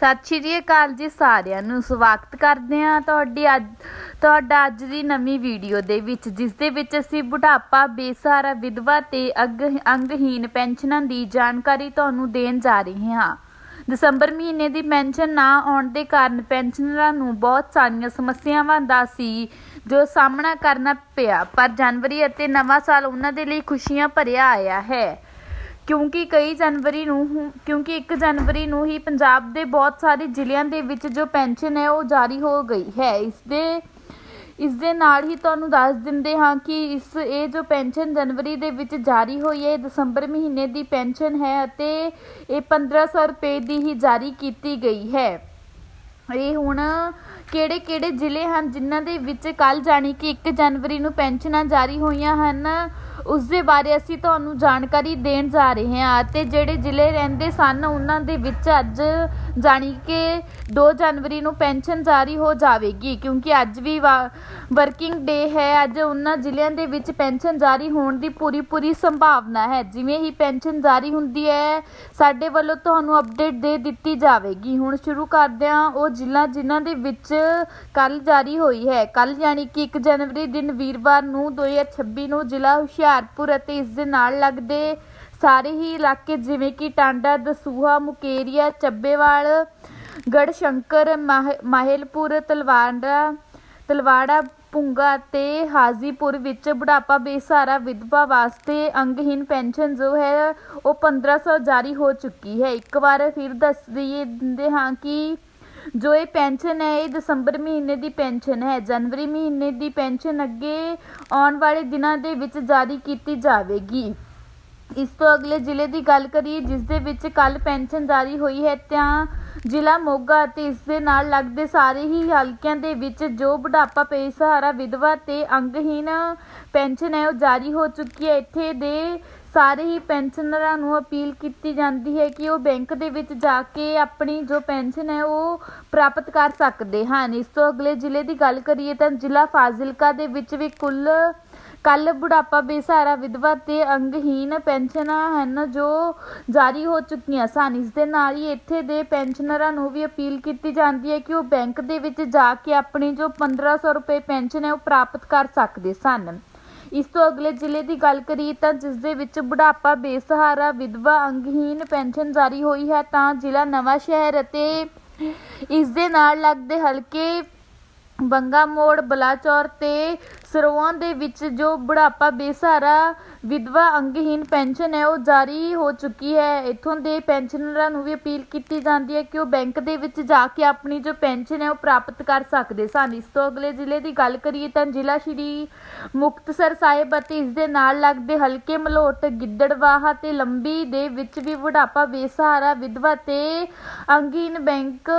ਸਤਿ ਸ਼੍ਰੀ ਅਕਾਲ ਜੀ ਸਾਰਿਆਂ ਨੂੰ। ਸਵਾਗਤ ਕਰਦੇ ਹਾਂ ਤੁਹਾਡੀ ਅੱਜ ਤੁਹਾਡਾ ਅੱਜ ਦੀ ਨਵੀਂ ਵੀਡੀਓ ਦੇ ਵਿੱਚ, ਜਿਸ ਦੇ ਵਿੱਚ ਅਸੀਂ ਬੁਢਾਪਾ, ਬੇਸਹਾਰਾ ਵਿਧਵਾ ਤੇ ਅੱਗ ਅੰਗਹੀਨ ਪੈਨਸ਼ਨਾਂ ਦੀ ਜਾਣਕਾਰੀ ਤੁਹਾਨੂੰ ਦੇਣ ਜਾ ਰਹੇ ਹਾਂ। ਦਸੰਬਰ ਮਹੀਨੇ ਦੀ ਪੈਨਸ਼ਨ ਨਾ ਆਉਣ ਦੇ ਕਾਰਨ ਪੈਨਸ਼ਨਰਾਂ ਨੂੰ ਬਹੁਤ ਸਾਰੀਆਂ ਸਮੱਸਿਆਵਾਂ ਦਾ ਸੀ, ਜੋ ਸਾਹਮਣਾ ਕਰਨਾ ਪਿਆ। ਪਰ ਜਨਵਰੀ ਅਤੇ ਨਵਾਂ ਸਾਲ ਉਹਨਾਂ ਦੇ ਲਈ ਖੁਸ਼ੀਆਂ ਭਰਿਆ ਆਇਆ ਹੈ। ਕਿਉਂਕਿ ਕਈ ਜਨਵਰੀ ਨੂੰ ਹੁ- ਕਿਉਂਕਿ 1 ਜਨਵਰੀ ਨੂੰ ਹੀ ਪੰਜਾਬ ਦੇ ਬਹੁਤ ਸਾਰੇ ਜ਼ਿਲ੍ਹਿਆਂ ਦੇ ਵਿੱਚ ਜੋ ਪੈਨਸ਼ਨ ਹੈ ਉਹ ਜਾਰੀ ਹੋ ਗਈ ਹੈ। ਇਸ ਦੇ ਇਸ ਦੇ ਨਾਲ ਹੀ ਤੁਹਾਨੂੰ ਦੱਸ ਦਿੰਦੇ ਹਾਂ ਕਿ ਇਸ, ਇਹ ਜੋ ਪੈਨਸ਼ਨ ਜਨਵਰੀ ਦੇ ਵਿੱਚ ਜਾਰੀ ਹੋਈ ਹੈ, ਇਹ ਦਸੰਬਰ ਮਹੀਨੇ ਦੀ ਪੈਨਸ਼ਨ ਹੈ ਅਤੇ ਇਹ 1500 ਰੁਪਏ ਦੀ ਹੀ ਜਾਰੀ ਕੀਤੀ ਗਈ ਹੈ। ਇਹ ਹੁਣ ਕਿਹੜੇ ਕਿਹੜੇ ਜ਼ਿਲ੍ਹੇ ਹਨ ਜਿਨ੍ਹਾਂ ਦੇ ਵਿੱਚ ਕੱਲ ਜਾਣੀ ਕਿ 1 ਜਨਵਰੀ ਨੂੰ ਪੈਨਸ਼ਨਾਂ ਜਾਰੀ ਹੋਈਆਂ ਹਨ? ਉਸ ਦੇ ਬਾਰੇ ਅਸੀਂ ਤੁਹਾਨੂੰ ਜਾਣਕਾਰੀ ਦੇਣ ਜਾ ਰਹੇ ਹਾਂ ਅਤੇ ਜਿਹੜੇ ਜ਼ਿਲ੍ਹੇ ਰਹਿੰਦੇ ਸਨ, ਉਹਨਾਂ ਦੇ ਵਿੱਚ ਅੱਜ ਜਾਣੀ ਕਿ 2 ਜਨਵਰੀ ਨੂੰ ਪੈਨਸ਼ਨ ਜਾਰੀ ਹੋ ਜਾਵੇਗੀ, ਕਿਉਂਕਿ ਅੱਜ ਵੀ ਵਰਕਿੰਗ ਡੇ ਹੈ, ਅੱਜ ਉਹਨਾਂ ਜ਼ਿਲ੍ਹਿਆਂ ਦੇ ਵਿੱਚ ਪੈਨਸ਼ਨ ਜਾਰੀ ਹੋਣ ਦੀ ਪੂਰੀ ਪੂਰੀ ਸੰਭਾਵਨਾ ਹੈ। ਜਿਵੇਂ ਹੀ ਪੈਨਸ਼ਨ ਜਾਰੀ ਹੁੰਦੀ ਹੈ, ਸਾਡੇ ਵੱਲੋਂ ਤੁਹਾਨੂੰ ਅਪਡੇਟ ਦੇ ਦਿੱਤੀ ਜਾਵੇਗੀ। ਹੁਣ ਸ਼ੁਰੂ ਕਰਦੇ ਹਾਂ, ਉਹ ਜ਼ਿਲ੍ਹਾ ਜਿਨ੍ਹਾਂ ਦੇ ਵਿੱਚ ਕੱਲ ਜਾਰੀ ਹੋਈ ਹੈ। ਕੱਲ ਯਾਨੀ ਕਿ 1 ਜਨਵਰੀ ਦਿਨ ਵੀਰਵਾਰ ਨੂੰ 2026 ਨੂੰ ਜ਼ਿਲ੍ਹਾ ਹੁਸ਼ਿਆਰਪੁਰ ਅਤੇ ਇਸ ਦੇ ਨਾਲ ਲੱਗਦੇ ਸਾਰੇ ਹੀ ਇਲਾਕੇ ਜਿਵੇਂ ਕਿ ਟਾਂਡਾ, ਦਸੂਹਾ, ਮੁਕੇਰੀਆ, ਚੱਬੇਵਾਲ, ਗੜਸ਼ੰਕਰ, ਮਾਹ- ਮਾਹਿਲਪੁਰ, ਤਲਵਾਂਡਾ, ਤਲਵਾੜਾ, ਪੁੰਗਾ ਅਤੇ ਹਾਜ਼ੀਪੁਰ ਵਿੱਚ ਬੁਢਾਪਾ ਬੇਸਹਾਰਾ ਵਿਧਵਾ ਵਾਸਤੇ ਅੰਗਹੀਨ ਪੈਨਸ਼ਨ ਜੋ ਹੈ, ਉਹ 1500 ਜਾਰੀ ਹੋ ਚੁੱਕੀ ਹੈ। ਇੱਕ ਵਾਰ ਫਿਰ ਦੱਸ ਦਈਏ, ਦਿੰਦੇ ਹਾਂ ਕਿ ਜੋ ਇਹ ਪੈਨਸ਼ਨ ਹੈ, ਇਹ ਦਸੰਬਰ ਮਹੀਨੇ ਦੀ ਪੈਨਸ਼ਨ ਹੈ। ਜਨਵਰੀ ਮਹੀਨੇ ਦੀ ਪੈਨਸ਼ਨ ਅੱਗੇ ਆਉਣ ਵਾਲੇ ਦਿਨਾਂ ਦੇ ਵਿੱਚ ਜਾਰੀ ਕੀਤੀ ਜਾਵੇਗੀ। ਇਸ ਤੋਂ ਅਗਲੇ ਜ਼ਿਲ੍ਹੇ ਦੀ ਗੱਲ ਕਰੀਏ, ਜਿਸ ਦੇ ਵਿੱਚ ਕੱਲ੍ਹ ਪੈਨਸ਼ਨ ਜਾਰੀ ਹੋਈ ਹੈ, ਤਾਂ ਜ਼ਿਲ੍ਹਾ ਮੋਗਾ ਅਤੇ ਇਸ ਦੇ ਨਾਲ ਲੱਗਦੇ ਸਾਰੇ ਹੀ ਹਲਕਿਆਂ ਦੇ ਵਿੱਚ ਜੋ ਬੁਢਾਪਾ ਬੇਸਹਾਰਾ ਵਿਧਵਾ ਤੇ ਅੰਗਹੀਨ ਪੈਨਸ਼ਨ ਹੈ, ਉਹ ਜਾਰੀ ਹੋ ਚੁੱਕੀ ਹੈ। ਇੱਥੇ ਦੇ ਸਾਰੇ ਹੀ ਪੈਨਸ਼ਨਰਾਂ ਨੂੰ ਅਪੀਲ ਕੀਤੀ ਜਾਂਦੀ ਹੈ ਕਿ ਉਹ ਬੈਂਕ ਦੇ ਵਿੱਚ ਜਾ ਕੇ ਆਪਣੀ ਜੋ ਪੈਨਸ਼ਨ ਹੈ, ਉਹ ਪ੍ਰਾਪਤ ਕਰ ਸਕਦੇ ਹਨ। ਇਸ ਤੋਂ ਅਗਲੇ ਜ਼ਿਲ੍ਹੇ ਦੀ ਗੱਲ ਕਰੀਏ, ਤਾਂ ਜ਼ਿਲ੍ਹਾ ਫਾਜ਼ਿਲਕਾ ਦੇ ਵਿੱਚ ਵੀ ਕੁੱਲ ਕੱਲ ਬੁਢਾਪਾ ਬੇਸਹਾਰਾ ਵਿਧਵਾ ਤੇ ਅੰਗਹੀਨ ਪੈਨਸ਼ਨਾਂ ਹਨ ਜੋ ਜਾਰੀ ਹੋ ਚੁੱਕੀਆਂ ਸਨ। ਇਸ ਦੇ ਨਾਲ ਹੀ ਇੱਥੇ ਦੇ ਪੈਨਸ਼ਨਰਾਂ ਨੂੰ ਵੀ ਅਪੀਲ ਕੀਤੀ ਜਾਂਦੀ ਹੈ ਕਿ ਉਹ ਬੈਂਕ ਦੇ ਵਿੱਚ ਜਾ ਕੇ ਆਪਣੀ ਜੋ 1500 ਰੁਪਏ ਪੈਨਸ਼ਨ ਹੈ ਉਹ ਪ੍ਰਾਪਤ ਕਰ ਸਕਦੇ ਸਨ। ਇਸ ਤੋਂ ਅਗਲੇ ਜ਼ਿਲ੍ਹੇ ਦੀ ਗੱਲ ਕਰੀਏ ਤਾਂ ਜਿਸ ਦੇ ਵਿੱਚ ਬੁਢਾਪਾ ਬੇਸਹਾਰਾ ਵਿਧਵਾ ਅੰਗਹੀਨ ਪੈਨਸ਼ਨ ਜਾਰੀ ਹੋਈ ਹੈ ਤਾਂ ਜ਼ਿਲ੍ਹਾ ਨਵਾਂ ਸ਼ਹਿਰ ਅਤੇ ਇਸ ਦੇ ਨਾਲ ਲੱਗਦੇ ਹਲਕੇ ਬੰਗਾ ਮੋੜ, ਬਲਾਚੌਰ ਤੇ ਸਰੋਆਂ ਦੇ ਵਿੱਚ ਜੋ ਬੁਢਾਪਾ, ਬੇਸਹਾਰਾ, ਵਿਧਵਾ ਅੰਗਹੀਨ ਪੈਨਸ਼ਨ ਹੈ, ਉਹ ਜਾਰੀ ਹੋ ਚੁੱਕੀ ਹੈ। ਇੱਥੋਂ ਦੇ ਪੈਨਸ਼ਨਰਾਂ ਨੂੰ ਵੀ ਅਪੀਲ ਕੀਤੀ ਜਾਂਦੀ ਹੈ ਕਿ ਉਹ ਬੈਂਕ ਦੇ ਵਿੱਚ ਜਾ ਕੇ ਆਪਣੀ ਜੋ ਪੈਨਸ਼ਨ ਹੈ, ਉਹ ਪ੍ਰਾਪਤ ਕਰ ਸਕਦੇ ਸਨ। ਇਸ ਤੋਂ ਅਗਲੇ ਜ਼ਿਲ੍ਹੇ ਦੀ ਗੱਲ ਕਰੀਏ ਤਾਂ ਜ਼ਿਲ੍ਹਾ ਸ਼੍ਰੀ ਮੁਕਤਸਰ ਸਾਹਿਬ ਅਤੇ ਇਸ ਦੇ ਨਾਲ ਲੱਗਦੇ ਹਲਕੇ ਮਲੋਟ, ਗਿੱਦੜਵਾਹਾ ਤੇ ਲੰਬੀ ਦੇ ਵਿੱਚ ਵੀ ਬੁਢਾਪਾ, ਬੇਸਹਾਰਾ, ਵਿਧਵਾ ਤੇ ਅੰਗਹੀਨ ਬੈਂਕ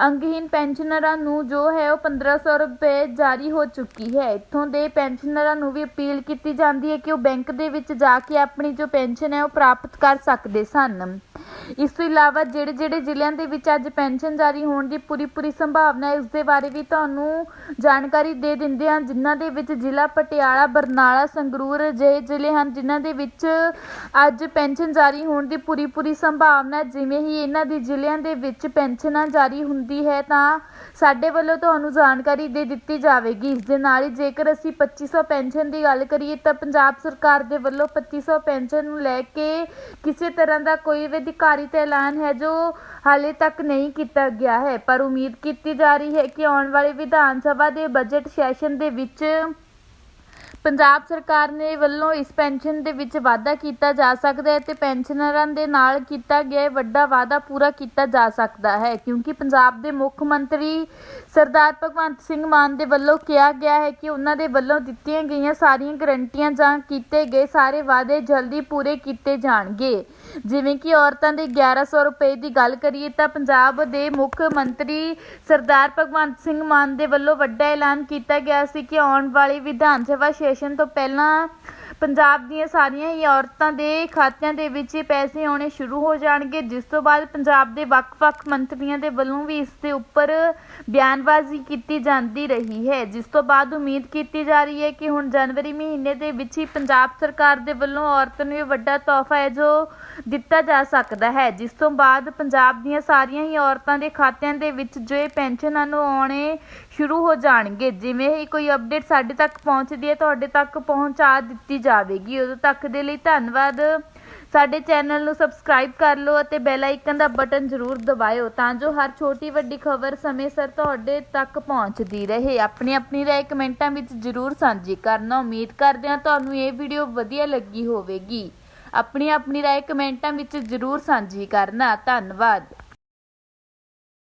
ਅੰਗਹੀਨ ਪੈਨਸ਼ਨਰਾਂ ਨੂੰ ਜੋ ਹੈ ਉਹ 1500 ਰੁਪਏ ਜਾਰੀ ਹੋ ਚੁੱਕੀ ਹੈ। ਇੱਥੋਂ ਦੇ ਪੈਨਸ਼ਨਰਾਂ ਨੂੰ ਵੀ ਅਪੀਲ ਕੀਤੀ ਜਾਂਦੀ ਹੈ ਕਿ ਉਹ ਬੈਂਕ ਦੇ ਵਿੱਚ ਜਾ ਕੇ ਆਪਣੀ ਜੋ ਪੈਨਸ਼ਨ ਹੈ ਉਹ ਪ੍ਰਾਪਤ ਕਰ ਸਕਦੇ ਸਨ। ਇਸ ਤੋਂ ਇਲਾਵਾ ਜਿਹੜੇ ਜਿਹੜੇ ਜ਼ਿਲ੍ਹਿਆਂ ਦੇ ਵਿੱਚ ਅੱਜ ਪੈਨਸ਼ਨ ਜਾਰੀ ਹੋਣ ਦੀ ਪੂਰੀ ਪੂਰੀ ਸੰਭਾਵਨਾ ਹੈ ਉਸ ਦੇ ਬਾਰੇ ਵੀ ਤੁਹਾਨੂੰ ਜਾਣਕਾਰੀ ਦੇ ਦਿੰਦੇ ਹਾਂ, ਜਿਨ੍ਹਾਂ ਦੇ ਵਿੱਚ ਜ਼ਿਲ੍ਹਾ ਪਟਿਆਲਾ, ਬਰਨਾਲਾ, ਸੰਗਰੂਰ ਅਜਿਹੇ ਜ਼ਿਲ੍ਹੇ ਹਨ, ਜਿਨ੍ਹਾਂ ਦੇ ਵਿੱਚ ਅੱਜ ਪੈਨਸ਼ਨ ਜਾਰੀ ਹੋਣ ਦੀ ਪੂਰੀ ਪੂਰੀ ਸੰਭਾਵਨਾ ਜਿਵੇਂ ਹੀ ਇਹਨਾਂ ਦੀ ਜ਼ਿਲ੍ਹਿਆਂ ਦੇ ਵਿੱਚ ਪੈਨਸ਼ਨਾਂ ਜਾਰੀ ਹੁੰਦੀ ਹੈ ਤਾਂ ਸਾਡੇ ਵੱਲੋਂ ਤੁਹਾਨੂੰ ਜਾਣਕਾਰੀ ਦੇ ਦਿੱਤੀ ਜਾਵੇਗੀ। ਇਸ ਦੇ ਨਾਲ ਹੀ ਜੇਕਰ ਅਸੀਂ 2500 ਪੈਨਸ਼ਨ ਦੀ ਗੱਲ ਕਰੀਏ ਤਾਂ ਪੰਜਾਬ ਸਰਕਾਰ ਦੇ ਵੱਲੋਂ 2500 ਪੈਨਸ਼ਨ ਨੂੰ ਲੈ ਕੇ ਕਿਸੇ ਤਰ੍ਹਾਂ ਦਾ ਕੋਈ ਵੀ ਅਧਿਕਾਰਿਤ ਐਲਾਨ ਹੈ ਜੋ ਹਾਲੇ ਤੱਕ ਨਹੀਂ ਕੀਤਾ ਗਿਆ ਹੈ। ਪਰ ਉਮੀਦ ਕੀਤੀ ਜਾ ਰਹੀ ਹੈ ਕਿ ਆਉਣ ਵਾਲੇ ਵਿਧਾਨ ਸਭਾ ਦੇ ਬਜਟ ਸੈਸ਼ਨ ਦੇ ਵਿੱਚ ਪੰਜਾਬ ਸਰਕਾਰ ਨੇ ਵੱਲੋਂ ਇਸ ਪੈਨਸ਼ਨ ਦੇ ਵਿੱਚ ਵਾਧਾ ਕੀਤਾ ਜਾ ਸਕਦਾ ਹੈ ਤੇ ਪੈਨਸ਼ਨਰਾਂ ਦੇ ਨਾਲ ਕੀਤਾ ਗਿਆ ਵੱਡਾ ਵਾਅਦਾ ਪੂਰਾ ਕੀਤਾ ਜਾ ਸਕਦਾ ਹੈ, ਕਿਉਂਕਿ ਪੰਜਾਬ ਦੇ ਮੁੱਖ ਮੰਤਰੀ ਸਰਦਾਰ ਭਗਵੰਤ ਸਿੰਘ ਮਾਨ ਦੇ ਵੱਲੋਂ ਕਿਹਾ ਗਿਆ ਹੈ ਕਿ ਉਹਨਾਂ ਦੇ ਵੱਲੋਂ ਦਿੱਤੀਆਂ ਗਈਆਂ ਸਾਰੀਆਂ ਗਰੰਟੀਆਂ ਜਾਂ ਕੀਤੇ ਗਏ ਸਾਰੇ ਵਾਅਦੇ ਜਲਦੀ ਪੂਰੇ ਕੀਤੇ ਜਾਣਗੇ। ਜਿਵੇਂ ਕਿ ਔਰਤਾਂ ਦੇ 1100 ਰੁਪਏ ਦੀ ਗੱਲ ਕਰੀਏ ਤਾਂ ਪੰਜਾਬ ਦੇ ਮੁੱਖ ਮੰਤਰੀ ਸਰਦਾਰ ਭਗਵੰਤ ਸਿੰਘ ਮਾਨ ਦੇ ਵੱਲੋਂ ਵੱਡਾ ਐਲਾਨ ਕੀਤਾ ਗਿਆ ਸੀ ਕਿ ਆਉਣ ਵਾਲੀ ਵਿਧਾਨ ਸਭਾ ਸੈਸ਼ਨ ਤੋਂ ਪਹਿਲਾਂ ਪੰਜਾਬ ਦੀਆਂ ਸਾਰੀਆਂ ਹੀ ਔਰਤਾਂ ਦੇ ਖਾਤਿਆਂ ਦੇ ਵਿੱਚ ਇਹ ਪੈਸੇ ਆਉਣੇ ਸ਼ੁਰੂ ਹੋ ਜਾਣਗੇ। ਜਿਸ ਤੋਂ ਬਾਅਦ ਪੰਜਾਬ ਦੇ ਵੱਖ-ਵੱਖ ਮੰਤਰੀਆਂ ਦੇ ਵੱਲੋਂ ਵੀ ਇਸ ਦੇ ਉੱਪਰ ਬਿਆਨਬਾਜ਼ੀ ਕੀਤੀ ਜਾਂਦੀ ਰਹੀ ਹੈ। ਜਿਸ ਤੋਂ ਬਾਅਦ ਉਮੀਦ ਕੀਤੀ ਜਾ ਰਹੀ ਹੈ ਕਿ ਹੁਣ ਜਨਵਰੀ ਮਹੀਨੇ ਦੇ ਵਿੱਚ ਹੀ ਪੰਜਾਬ ਸਰਕਾਰ ਦੇ ਵੱਲੋਂ ਔਰਤਾਂ ਨੂੰ ਇਹ ਵੱਡਾ ਤੋਹਫਾ ਹੈ ਜੋ ਦਿੱਤਾ ਜਾ ਸਕਦਾ ਹੈ। ਜਿਸ ਤੋਂ ਬਾਅਦ ਪੰਜਾਬ ਦੀਆਂ ਸਾਰੀਆਂ ਹੀ ਔਰਤਾਂ ਦੇ ਖਾਤਿਆਂ ਦੇ ਵਿੱਚ ਜੋ ਇਹ ਪੈਨਸ਼ਨ ਨੂੰ ਆਉਣੇ ਸ਼ੁਰੂ ਹੋ ਜਾਣਗੇ। ਜਿਵੇਂ ਹੀ ਕੋਈ ਅਪਡੇਟ ਸਾਡੇ ਤੱਕ ਪਹੁੰਚਦੀ ਹੈ, ਤੁਹਾਡੇ ਤੱਕ ਪਹੁੰਚਾ ਦਿੱਤੀ ਜਾ ਜਾਵੇਗੀ ਉਦੋਂ ਤੱਕ ਦੇ ਲਈ ਧੰਨਵਾਦ। ਸਾਡੇ ਚੈਨਲ ਨੂੰ ਸਬਸਕ੍ਰਾਈਬ ਕਰ ਲਓ ਅਤੇ ਬੈਲ ਆਈਕਨ ਦਾ ਬਟਨ ਜ਼ਰੂਰ ਦਬਾਇਓ ਤਾਂ ਜੋ ਹਰ ਛੋਟੀ ਵੱਡੀ ਖਬਰ ਸਮੇਂ ਸਿਰ ਤੁਹਾਡੇ ਤੱਕ ਪਹੁੰਚਦੀ ਰਹੇ। ਆਪਣੀ ਆਪਣੀ ਰਾਏ ਕਮੈਂਟਾਂ ਵਿੱਚ ਜ਼ਰੂਰ ਸਾਂਝੀ ਕਰਨਾ। ਉਮੀਦ ਕਰਦੇ ਹਾਂ ਤੁਹਾਨੂੰ ਇਹ ਵੀਡੀਓ ਵਧੀਆ ਲੱਗੀ ਹੋਵੇਗੀ। ਆਪਣੀ ਆਪਣੀ ਰਾਏ ਕਮੈਂਟਾਂ ਵਿੱਚ ਜ਼ਰੂਰ ਸਾਂਝੀ ਕਰਨਾ। ਧੰਨਵਾਦ।